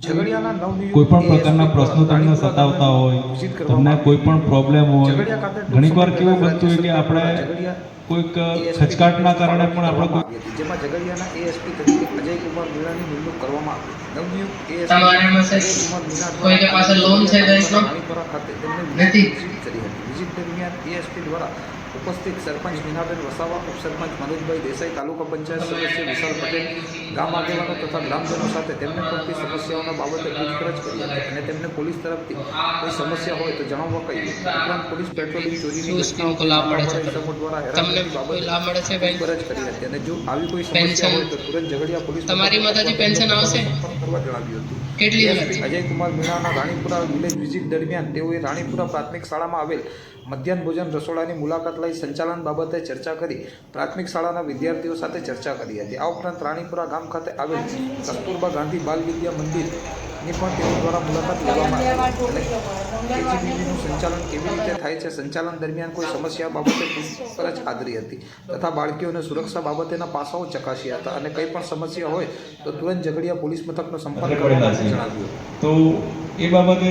કોઈ પણ પ્રકારના પ્રશ્નો તમને સતાવતા હોય તમને કોઈ પણ પ્રોબ્લેમ હોય ઘણીક વાર કેવું બનતું હોય કે આપણે કોઈક ખચકાટના કારણે પણ આપણે કોઈ જેમાં ઝઘડિયાના એએસપી તરીકે અજયકુમાર મીણાની નિમણૂક કરવામાં આવી નવનિયુક્ત દ્વારા કોઈને પાસે લોન છે બેંકનો? ખાતે તેમને નથી. કરી હતી વિઝિટ દરમિયાન એએસપી દ્વારા ઉપસ્થિત સરપંચ મીનાબેન વસાવા ઉપસરપંચ મનોજભાઈ દેસાઈ તાલુકા પંચાયત સદસ્ય વિશાલ પટેલ ગામ આગેવાનો તથા ગ્રામજનો સાથે તેમને પડતી સમસ્યાઓના બાબતે પૂછપરછ કરી હતી અને તેમને પોલીસ તરફથી કોઈ સમસ્યા હોય તો જણાવવા કહીએ ઉપરાંત પોલીસ પેટ્રોલિંગ ચોરીની ઘટનાઓ દ્વારા લાભ બાબતે પૂછપરછ કરી હતી અને જો આવી કોઈ સમસ્યા હોય તો તુરંત ઝઘડિયા પોલીસ તમારી માતાજી પેન્શન આવશે? કરવા જણાવ્યું હતું. કેટલી મીણાના રાણીપુરા વિલેજ વિઝિટ દરમિયાન તેઓએ રાણીપુરા પ્રાથમિક શાળામાં આવેલ મધ્યાહન ભોજન રસોડાની મુલાકાત લઈ સંચાલન બાબતે ચર્ચા કરી પ્રાથમિક શાળાના વિદ્યાર્થીઓ સાથે ચર્ચા કરી હતી. આ ઉપરાંત રાણીપુરા ગામ ખાતે આવેલ કસ્તુરબા ગાંધી બાલ વિદ્યા મંદિરની પણ તેઓ દ્વારા મુલાકાત લેવામાં આવી. કેજીબીવીનું સંચાલન કેવી રીતે થાય છે? સંચાલન દરમિયાન કોઈ સમસ્યા બાબતે પૂછપરછ આદરી હતી તથા બાળકીઓને સુરક્ષા બાબતેના પાસાઓ ચકાસ્યા હતા અને કંઈ પણ સમસ્યા હોય તો તુરંત ઝઘડિયા પોલીસ મથકનો સંપર્ક કરવા જણાવ્યું. તો એ બાબતે